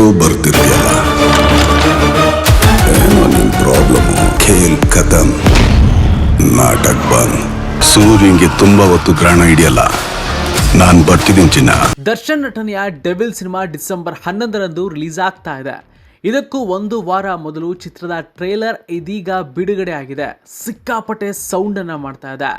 ಹೋದ್ರೂ ಬರ್ತಿರ್ಲಿಲ್ಲ. ನಾಟಕ ಬಂದ್. ಸೂರ್ಯಂಗೆ ತುಂಬಾ ಹೊತ್ತು ಗ್ರಹಣ ಹಿಡಿಯಲ್ಲ. ನಾನು ಬರ್ತಿದ್ದೀನಿ ಚಿನ್ನ. ದರ್ಶನ್ ನಟನೆಯ ಡೆವಿಲ್ ಸಿನಿಮಾ ಡಿಸೆಂಬರ್ ಹನ್ನೊಂದರಂದು ರಿಲೀಸ್ ಆಗ್ತಾ ಇದೆ. ಇದಕ್ಕೂ ಒಂದು ವಾರ ಮೊದಲು ಚಿತ್ರದ ಟ್ರೇಲರ್ ಇದೀಗ ಬಿಡುಗಡೆ ಆಗಿದೆ ಸಿಕ್ಕಾಪಟ್ಟೆ ಸೌಂಡ್ ಅನ್ನ ಮಾಡ್ತಾ ಇದೆ.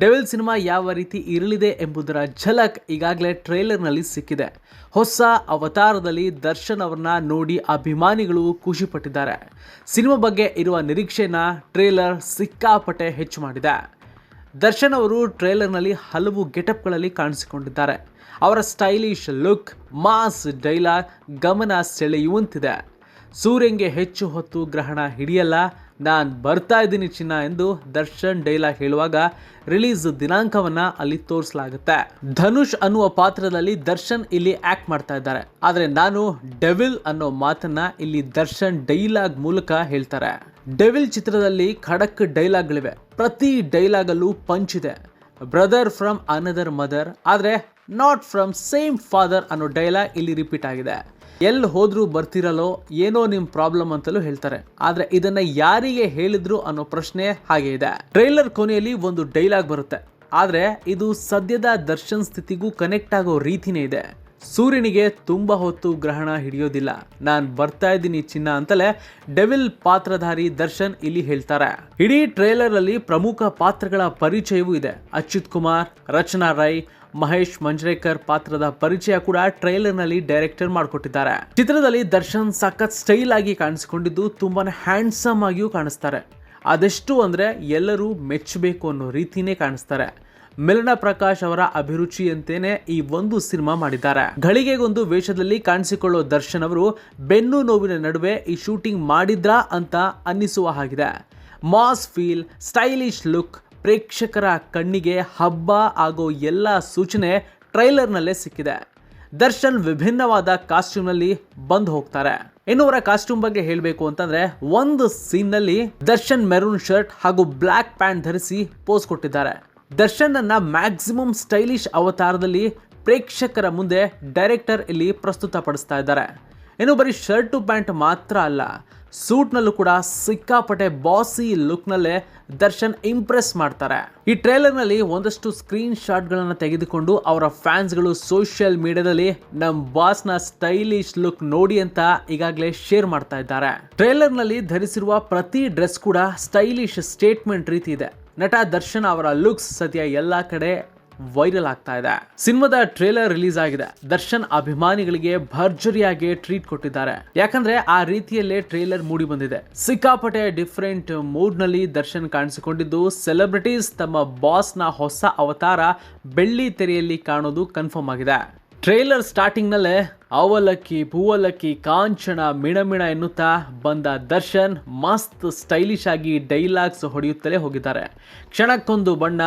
ಡೆವಿಲ್ ಸಿನಿಮಾ ಯಾವ ರೀತಿ ಇರಲಿದೆ ಎಂಬುದರ ಝಲಕ್ ಈಗಾಗಲೇ ಟ್ರೇಲರ್ನಲ್ಲಿ ಸಿಕ್ಕಿದೆ. ಹೊಸ ಅವತಾರದಲ್ಲಿ ದರ್ಶನ್ ಅವರನ್ನ ನೋಡಿ ಅಭಿಮಾನಿಗಳು ಖುಷಿಪಟ್ಟಿದ್ದಾರೆ. ಸಿನಿಮಾ ಬಗ್ಗೆ ಇರುವ ನಿರೀಕ್ಷೆನ ಟ್ರೇಲರ್ ಸಿಕ್ಕಾಪಟ್ಟೆ ಹೆಚ್ಚು ಮಾಡಿದೆ. ದರ್ಶನ್ ಅವರು ಟ್ರೇಲರ್ನಲ್ಲಿ ಹಲವು ಗೆಟಪ್ಗಳಲ್ಲಿ ಕಾಣಿಸಿಕೊಂಡಿದ್ದಾರೆ. ಅವರ ಸ್ಟೈಲಿಶ್ ಲುಕ್, ಮಾಸ್ ಡೈಲಾಗ್, ಗಮನ ಸೆಳೆಯುವಂತಿದೆ. ಸೂರ್ಯಂಗೆ ಹೆಚ್ಚು ಹೊತ್ತು ಗ್ರಹಣ ಹಿಡಿಯಲ್ಲ ನಾನು ಬರ್ತಾ ಇದ್ದೀನಿ ಚಿನ್ನ ಎಂದು ದರ್ಶನ್ ಡೈಲಾಗ್ ಹೇಳುವಾಗ ರಿಲೀಸ್ ದಿನಾಂಕವನ್ನ ಅಲ್ಲಿ ತೋರಿಸಲಾಗುತ್ತೆ. ಧನುಷ್ ಅನ್ನುವ ಪಾತ್ರದಲ್ಲಿ ದರ್ಶನ್ ಇಲ್ಲಿ ಆಕ್ಟ್ ಮಾಡ್ತಾ ಇದ್ದಾರೆ. ಆದರೆ ನಾನು ಡೆವಿಲ್ ಅನ್ನೋ ಮಾತನ್ನ ಇಲ್ಲಿ ದರ್ಶನ್ ಡೈಲಾಗ್ ಮೂಲಕ ಹೇಳ್ತಾರೆ. ಡೆವಿಲ್ ಚಿತ್ರದಲ್ಲಿ ಖಡಕ್ ಡೈಲಾಗ್ಗಳಿವೆ. ಪ್ರತಿ ಡೈಲಾಗಲ್ಲೂ ಪಂಚ್ ಇದೆ. Brother from another mother. ಆದರೆ ನಾಟ್ ಫ್ರಮ್ ಸೇಮ್ ಫಾದರ್ ಅನ್ನೋ ಡೈಲಾಗ್ ಇಲ್ಲಿ ರಿಪೀಟ್ ಆಗಿದೆ. ಎಲ್ಲಿ ಹೋದ್ರೂ ಬರ್ತಿರಲ್ಲೋ ಏನೋ ನಿಮ್ ಪ್ರಾಬ್ಲಮ್ ಅಂತಲೂ ಹೇಳ್ತಾರೆ. ಆದ್ರೆ ಇದನ್ನ ಯಾರಿಗೆ ಹೇಳಿದ್ರು ಅನ್ನೋ ಪ್ರಶ್ನೆ ಹಾಗೆ ಇದೆ. ಟ್ರೈಲರ್ ಕೊನೆಯಲ್ಲಿ ಒಂದು ಡೈಲಾಗ್ ಬರುತ್ತೆ. ಆದ್ರೆ ಇದು ಸದ್ಯದ ದರ್ಶನ್ ಸ್ಥಿತಿಗೂ ಕನೆಕ್ಟ್ ಆಗೋ ರೀತಿನೇ ಇದೆ. ಸೂರ್ಯನಿಗೆ ತುಂಬ ಹೊತ್ತು ಗ್ರಹಣ ಹಿಡಿಯೋದಿಲ್ಲ. ನಾನು ಬರ್ತಾ ಇದ್ದೀನಿ ಚಿನ್ನ ಅಂತಲೇ ಡೆವಿಲ್ ಪಾತ್ರಧಾರಿ ದರ್ಶನ್ ಇಲ್ಲಿ ಹೇಳ್ತಾರೆ. ಇಡೀ ಟ್ರೇಲರ್ ಅಲ್ಲಿ ಪ್ರಮುಖ ಪಾತ್ರಗಳ ಪರಿಚಯವೂ ಇದೆ. ಅಚ್ಯುತ್ ಕುಮಾರ್, ರಚನಾ ರೈ, ಮಹೇಶ್ ಮಂಜ್ರೇಕರ್ ಪಾತ್ರದ ಪರಿಚಯ ಕೂಡ ಟ್ರೈಲರ್ನಲ್ಲಿ ಡೈರೆಕ್ಟರ್ ಮಾಡಿಕೊಟ್ಟಿದ್ದಾರೆ. ಚಿತ್ರದಲ್ಲಿ ದರ್ಶನ್ ಸಖತ್ ಸ್ಟೈಲ್ ಆಗಿ ಕಾಣಿಸಿಕೊಂಡಿದ್ದು ತುಂಬಾನೇ ಹ್ಯಾಂಡ್ಸಮ್ ಆಗಿಯೂ ಕಾಣಿಸ್ತಾರೆ. ಅದೆಷ್ಟು ಅಂದ್ರೆ ಎಲ್ಲರೂ ಮೆಚ್ಚಬೇಕು ಅನ್ನೋ ರೀತಿನೇ ಕಾಣಿಸ್ತಾರೆ. ಮಿಲನ ಪ್ರಕಾಶ್ ಅವರ ಅಭಿರುಚಿಯಂತೇನೆ ಈ ಒಂದು ಸಿನಿಮಾ ಮಾಡಿದ್ದಾರೆ. ಗಳಿಗೆಗೊಂದು ವೇಷದಲ್ಲಿ ಕಾಣಿಸಿಕೊಳ್ಳೋ ದರ್ಶನ್ ಅವರು, ಬೆನ್ನು ನೋವಿನ ನಡುವೆ ಈ ಶೂಟಿಂಗ್ ಮಾಡಿದ್ರಾ ಅಂತ ಅನ್ನಿಸುವ ಹಾಗಿದೆ. ಮಾಸ್ ಫೀಲ್, ಸ್ಟೈಲಿಶ್ ಲುಕ್, ಪ್ರೇಕ್ಷಕರ ಕಣ್ಣಿಗೆ ಹಬ್ಬ ಆಗೋ ಎಲ್ಲ ಸೂಚನೆ ಟ್ರೈಲರ್ನಲ್ಲೇ ಸಿಕ್ಕಿದೆ. ದರ್ಶನ್ ವಿಭಿನ್ನವಾದ ಕಾಸ್ಟ್ಯೂಮ್ನಲ್ಲಿ ಬಂದು ಹೋಗ್ತಾರೆ. ಇನ್ನು ಅವರ ಕಾಸ್ಟ್ಯೂಮ್ ಬಗ್ಗೆ ಹೇಳಬೇಕು ಅಂತಂದ್ರೆ, ಒಂದು ಸೀನ್ನಲ್ಲಿ ದರ್ಶನ್ ಮೆರೂನ್ ಶರ್ಟ್ ಹಾಗೂ ಬ್ಲ್ಯಾಕ್ ಪ್ಯಾಂಟ್ ಧರಿಸಿ ಪೋಸ್ ಕೊಟ್ಟಿದ್ದಾರೆ. ದರ್ಶನ್ ಅನ್ನ ಮ್ಯಾಕ್ಸಿಮಮ್ ಸ್ಟೈಲಿಶ್ ಅವತಾರದಲ್ಲಿ ಪ್ರೇಕ್ಷಕರ ಮುಂದೆ ಡೈರೆಕ್ಟರ್ ಇಲ್ಲಿ ಪ್ರಸ್ತುತಪಡಿಸ್ತಾ ಇದ್ದಾರೆ. ಇನ್ನು ಬರೀ ಶರ್ಟು ಪ್ಯಾಂಟ್ ಮಾತ್ರ ಅಲ್ಲ, ಸೂಟ್ನಲ್ಲೂ ಕೂಡ ಸಿಕ್ಕಾಪಟ್ಟೆ ಬಾಸಿ ಲುಕ್ನಲ್ಲೇ ದರ್ಶನ್ ಇಂಪ್ರೆಸ್ ಮಾಡ್ತಾರೆ. ಈ ಟ್ರೇಲರ್ನಲ್ಲಿ ಒಂದಷ್ಟು ಸ್ಕ್ರೀನ್ ಶಾಟ್ಗಳನ್ನು ತೆಗೆದುಕೊಂಡು ಅವರ ಫ್ಯಾನ್ಸ್ಗಳು ಸೋಷಿಯಲ್ ಮೀಡಿಯಾದಲ್ಲಿ ನಮ್ಮ ಬಾಸ್ನ ಸ್ಟೈಲಿಶ್ ಲುಕ್ ನೋಡಿ ಅಂತ ಈಗಾಗಲೇ ಶೇರ್ ಮಾಡ್ತಾ ಇದ್ದಾರೆ. ಟ್ರೇಲರ್ನಲ್ಲಿ ಧರಿಸಿರುವ ಪ್ರತಿ ಡ್ರೆಸ್ ಕೂಡ ಸ್ಟೈಲಿಶ್ ಸ್ಟೇಟ್ಮೆಂಟ್ ರೀತಿ ಇದೆ. ನಟ ದರ್ಶನ್ ಅವರ ಲುಕ್ಸ್ ಸದ್ಯ ಎಲ್ಲಾ ಕಡೆ ವೈರಲ್ ಆಗ್ತಾ ಇದೆ. ಸಿನಿಮಾದ ಟ್ರೇಲರ್ ರಿಲೀಸ್ ಆಗಿದೆ. ದರ್ಶನ್ ಅಭಿಮಾನಿಗಳಿಗೆ ಭರ್ಜರಿಯಾಗಿ ಟ್ರೀಟ್ ಕೊಟ್ಟಿದ್ದಾರೆ. ಯಾಕಂದ್ರೆ ಆ ರೀತಿಯಲ್ಲೇ ಟ್ರೇಲರ್ ಮೂಡಿ ಬಂದಿದೆ. ಸಿಕ್ಕಾಪಟ್ಟೆ ಡಿಫ್ರೆಂಟ್ ಮೂಡ್ನಲ್ಲಿ ದರ್ಶನ್ ಕಾಣಿಸಿಕೊಂಡಿದ್ದು, ಸೆಲೆಬ್ರಿಟೀಸ್ ತಮ್ಮ ಬಾಸ್ ಹೊಸ ಅವತಾರ ಬೆಳ್ಳಿ ತೆರೆಯಲ್ಲಿ ಕಾಣೋದು ಕನ್ಫರ್ಮ್ ಆಗಿದೆ. ಟ್ರೇಲರ್ ಸ್ಟಾರ್ಟಿಂಗ್ ನಲ್ಲೇ ಅವಲಕ್ಕಿ, ಭೂವಲಕ್ಕಿ, ಕಾಂಚನ, ಮಿಣಮಿಣ ಎನ್ನುತ್ತಾ ಬಂದ ದರ್ಶನ್ ಮಸ್ತ್ ಸ್ಟೈಲಿಶ್ ಆಗಿ ಡೈಲಾಗ್ಸ್ ಹೊಡೆಯುತ್ತಲೇ ಹೋಗಿದ್ದಾರೆ. ಕ್ಷಣಕ್ಕೊಂದು ಬಣ್ಣ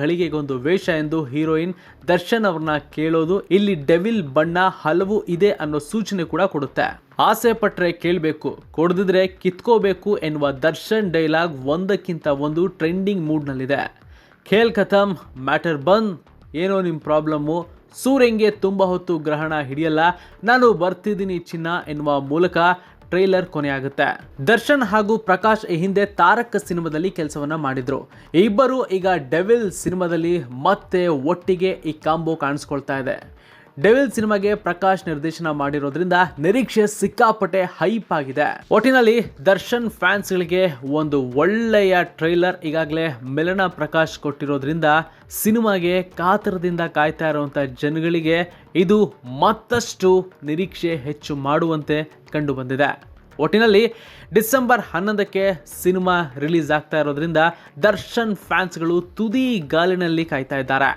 ಗಳಿಗೆಗೊಂದು ವೇಷ ಎಂದು ಹೀರೋಯಿನ್ ದರ್ಶನ್ ಅವ್ರನ್ನ ಕೇಳೋದು ಇಲ್ಲಿ ಡೆವಿಲ್ ಬಣ್ಣ ಹಲವು ಇದೆ ಅನ್ನೋ ಸೂಚನೆ ಕೂಡ ಕೊಡುತ್ತೆ. ಆಸೆ ಪಟ್ಟರೆ ಕೇಳಬೇಕು, ಕೊಡದಿದ್ರೆ ಕಿತ್ಕೋಬೇಕು ಎನ್ನುವ ದರ್ಶನ್ ಡೈಲಾಗ್ ಒಂದಕ್ಕಿಂತ ಒಂದು ಟ್ರೆಂಡಿಂಗ್ ಮೂಡ್ನಲ್ಲಿದೆ. ಖೇಲ್ ಖತಮ್, ಮ್ಯಾಟರ್ ಬಂದ್, ಏನೋ ನಿಮ್ಮ ಪ್ರಾಬ್ಲಮ್ಮು ಸೂರ್ಯಂಗೆ ತುಂಬ ಹೊತ್ತು ಗ್ರಹಣ ಹಿಡಿಯಲ್ಲ, ನಾನು ಬರ್ತಿದ್ದೀನಿ ಚಿನ್ನ ಎನ್ನುವ ಮೂಲಕ ಟ್ರೈಲರ್ ಕೊನೆಯಾಗುತ್ತೆ. ದರ್ಶನ್ ಹಾಗೂ ಪ್ರಕಾಶ್ ಈ ಹಿಂದೆ ತಾರಕ್ ಸಿನಿಮಾದಲ್ಲಿ ಕೆಲಸವನ್ನ ಮಾಡಿದ್ರು. ಇಬ್ಬರು ಈಗ ಡೆವಿಲ್ ಸಿನಿಮಾದಲ್ಲಿ ಮತ್ತೆ ಒಟ್ಟಿಗೆ ಈ ಕಾಂಬೋ ಕಾಣಿಸ್ಕೊಳ್ತಾ ಇದೆ. ಡೆವಿಲ್ ಸಿನಿಮಾಗೆ ಪ್ರಕಾಶ್ ನಿರ್ದೇಶನ ಮಾಡಿರೋದ್ರಿಂದ ನಿರೀಕ್ಷೆ ಸಿಕ್ಕಾಪಟ್ಟೆ ಹೈಪ್ ಆಗಿದೆ. ಒಟ್ಟಿನಲ್ಲಿ ದರ್ಶನ್ ಫ್ಯಾನ್ಸ್ ಗಳಿಗೆ ಒಂದು ಒಳ್ಳೆಯ ಟ್ರೈಲರ್ ಈಗಾಗಲೇ ಮಿಲನ ಪ್ರಕಾಶ್ ಕೊಟ್ಟಿರೋದ್ರಿಂದ ಸಿನಿಮಾಗೆ ಕಾತರದಿಂದ ಕಾಯ್ತಾ ಇರುವಂತ ಜನಗಳಿಗೆ ಇದು ಮತ್ತಷ್ಟು ನಿರೀಕ್ಷೆ ಹೆಚ್ಚು ಮಾಡುವಂತೆ ಕಂಡು ಬಂದಿದೆ ಒಟ್ಟಿನಲ್ಲಿ ಡಿಸೆಂಬರ್ ಹನ್ನೊಂದಕ್ಕೆ ಸಿನಿಮಾ ರಿಲೀಸ್ ಆಗ್ತಾ ಇರೋದ್ರಿಂದ ದರ್ಶನ್ ಫ್ಯಾನ್ಸ್ಗಳು ತುದಿ ಗಾಲಿನಲ್ಲಿ ಕಾಯ್ತಾ ಇದ್ದಾರೆ.